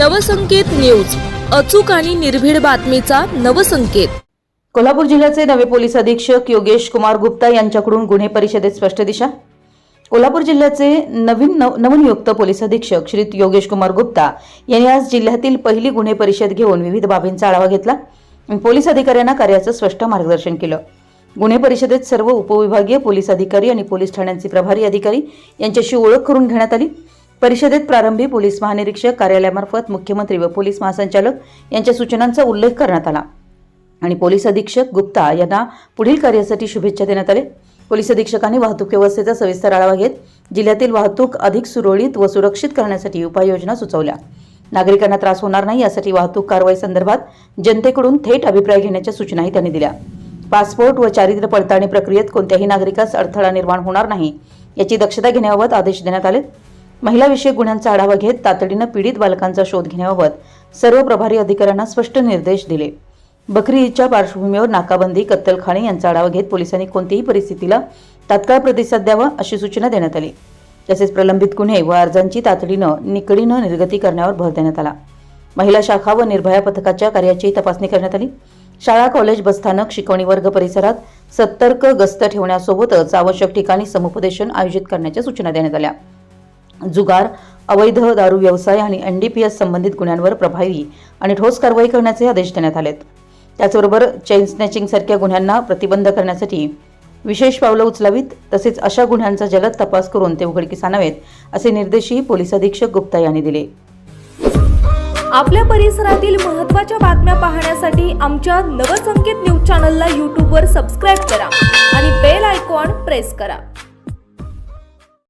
Navsanket news. अचूक आणि निर्भीड बातमीचा नवसंकेत. कोल्हापूर जिल्ह्याचे नवे पोलीस अधीक्षक योगेश कुमार गुप्ता यांच्याकडून गुन्हे परिषदेत स्पष्ट दिशा. कोल्हापूर जिल्ह्याचे नवीन नव नवनियुक्त पोलीस अधीक्षक श्री योगेश कुमार गुप्ता यांनी आज जिल्ह्यातील पहिली गुन्हे परिषद घेऊन विविध बाबींचा आढावा घेतला. पोलीस अधिकाऱ्यांना कार्याचं स्पष्ट मार्गदर्शन केलं. गुन्हे परिषदेत सर्व उपविभागीय पोलीस अधिकारी आणि पोलीस ठाण्यांचे प्रभारी अधिकारी यांच्याशी ओळख करून घेण्यात आली. परिषदेत प्रारंभी पोलीस महानिरीक्षक कार्यालयामार्फत मुख्यमंत्री व पोलीस महासंचालक यांच्या सूचनांचा उल्लेख करण्यात आला. आणि पोलीस अधीक्षक गुप्ता यांना पुढील कार्यासाठी शुभेच्छा देण्यात आले. पोलीस अधीक्षकांनी वाहतूक व्यवस्थेचा सविस्तर आढावा घेत जिल्ह्यातील वाहतूक अधिक सुरळीत व सुरक्षित करण्यासाठी उपाययोजना सुचवल्या. नागरिकांना त्रास होणार नाही यासाठी वाहतूक कारवाई संदर्भात जनतेकडून थेट अभिप्राय घेण्याच्या सूचनाही त्यांनी दिल्या. पासपोर्ट व चारित्र्य पडताळणी प्रक्रियेत कोणत्याही नागरिकास अडथळा निर्माण होणार नाही याची दक्षता घेण्याबाबत आदेश देण्यात आले. महिलाविषयक गुन्ह्यांचा आढावा घेत तातडीनं पीडित बालकांचा शोध घेण्याबाबत सर्व प्रभारी अधिकाऱ्यांना स्पष्ट निर्देश दिले. बकरी ईदच्या पार्श्वभूमीवर नाकाबंदी कत्तलखाणी यांचा आढावा घेत पोलिसांनी कोणत्याही परिस्थितीला तात्काळ प्रतिसाद द्यावा अशी सूचना देण्यात आली. तसेच प्रलंबित गुन्हे व अर्जांची तातडीनं निकडीनं निर्गती करण्यावर भर देण्यात आला. महिला शाखा व निर्भया पथकाच्या कार्याची तपासणी करण्यात आली. शाळा कॉलेज बसस्थानक शिकवणी वर्ग परिसरात सतर्क गस्त ठेवण्यासोबतच आवश्यक ठिकाणी समुपदेशन आयोजित करण्याच्या सूचना देण्यात आल्या. जुगार अवैध दारू व्यवसाय आणि एन डी पी एस संबंधित गुन्ह्यांवर प्रभावी आणि ठोस कारवाई करण्याचे आदेश देण्यात आलेत. त्याचबरोबर चेन स्नॅचिंगसारख्या गुन्ह्यांना प्रतिबंध करण्यासाठी विशेष पावलं उचलावीत तसेच अशा गुन्ह्यांचा जलद तपास करून ते उघडकीस आणावेत असे निर्देशही पोलीस अधीक्षक गुप्ता यांनी दिले. आपल्या परिसरातील महत्त्वाच्या बातम्या पाहण्यासाठी आमच्या नवसंकेत न्यूज चॅनलला यूट्यूबवर सबस्क्राईब करा आणि बेल आयकॉन प्रेस करा.